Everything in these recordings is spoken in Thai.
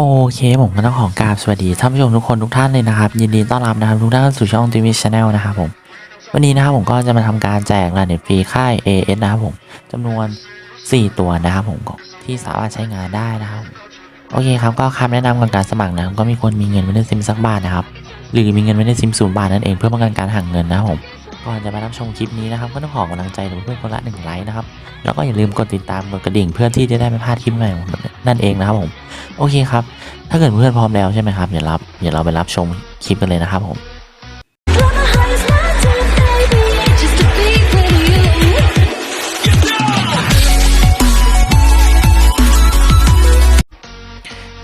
โอเคผมก็ต้องขอกราบสวัสดีท่านผู้ชมทุกคนทุกท่านเลยนะครับ ยินดีต้อนรับนะครับทุกท่านสู่ช่องทีวีชาแนลนะครับผมวันนี้นะครับผมก็จะมาทำการแจกรายเน็ตฟรีค่าย AS นะครับผมจำนวน 4 ตัวนะครับผมที่สามารถใช้งานได้นะครับโอเคครับก็คำแนะนำก่อนการสมัครนะครับก็มีคนมีเงินไว้ในซิมสักบาทนะครับหรือมีเงินไว้ในซิมศูนย์บาทนั่นเองเพื่อป้องกันการหักเงินนะครับผมก่อนจะมารับชมคลิปนี้นะครับก็ต้องขอกำลังใจเพื่อนคนละหนึ่งไลค์นะครับแล้วก็อย่าลืมกดติดตามกดกระดิ่งเพื่อที่จะได้ไม่พลาดคลิปใหม่นั่นเองนะครับผม โอเคครับ ถ้าเกิดเพื่อนพร้อมแล้วใช่ไหมครับ เดี๋ยวรับเดี๋ยวเราไปรับชมคลิปกันเลยนะครับผม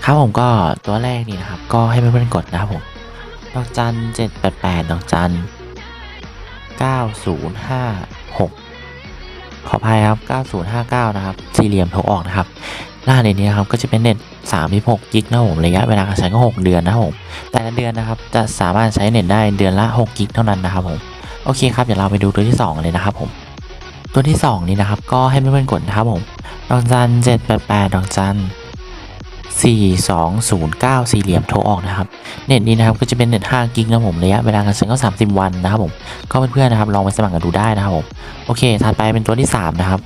ครับผมก็ตัวแรกนี่นะครับ ก็ให้เพื่อนๆกดนะครับผม ดอกจันเจ็ดแปดแปดดอกจันเก้าศูนย์ห้าหกขออภัยครับเก้าศูนย์ห้าเก้านะครับ สี่เหลี่ยมโทรออกนะครับ รหัสในนี้นะครับก็จะเป็นเน็ตสามพิหกกิกนะผมระยะเวลาการใช้ก็หกเดือนนะผมแต่ละเดือนนะครับจะสามารถใช้เน็ตได้เดือนละ6กิกเท่านั้นนะครับผมโอเคครับเดี๋ยวเราไปดูตัวที่ 2 เลยนะครับผม ตัวที่ 2 นี้นะครับก็ให้เพื่อนๆกดนะครับผมดอกจัน788ดอกจัน4209สี่เหลี่ยมโทรออกนะครับเน็ตนี้นะครับก็จะเป็นเน็ต5กิกนะผมระยะเวลาการใช้ก็ 30 วันนะครับผมก็เพื่อนๆนะครับลองไปสมัครกันดูได้นะครับผมโอเคถัดไปเป็นตัวที่ 3 นะครับ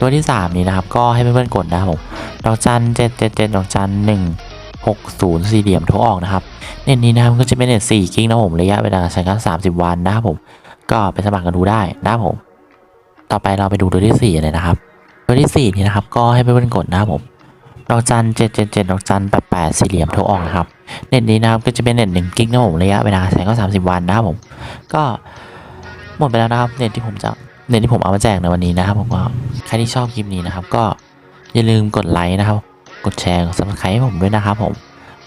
ตัวที่ 3 นี้นะครับ ก็ให้เพื่อนๆกดนะครับผมดอกจัน777ดอกจัน1 60สี่เหลี่ยมโทรออกนะครับเน็ตนี้นะครับก็จะเป็นเน็ต4กิกนะครับผมระยะเวลาใช้งาน30วันนะครับผม ก็ไปสมัครกันดูได้นะครับผม ต่อไปเราไปดูตัวที่ 4 เลยนะครับ ตัวที่ 4 นี่นะครับ ก็ให้เพื่อนๆกดนะครับผมดอกจัน777ดอกจัน88สี่เหลี่ยมโทรออกนะครับ เน็ตนี้นะครับก็จะเป็นเน็ต1กิกนะครับผมระยะเวลาใช้ก็30วันนะครับผม ก็หมดไปแล้วนะครับเน็ตที่ผมจะ เน็ตที่ผมเอามาแจกในวันนี้นะครับผมก็ใครที่ชอบคลิปนี้นะครับ ก็อย่าลืมกดไลค์นะครับ กดแชร์กด subscribe ให้ผมด้วยนะครับผม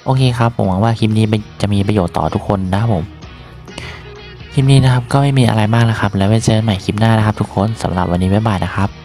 โอเคครับผมหวังว่าคลิปนี้จะมีประโยชน์ต่อทุกคนนะครับผมคลิปนี้นะครับก็ไม่มีอะไรมากแล้วครับ แล้วไว้เจอกันใหม่คลิปหน้านะครับทุกคนสำหรับวันนี้บ๊ายบายนะครับ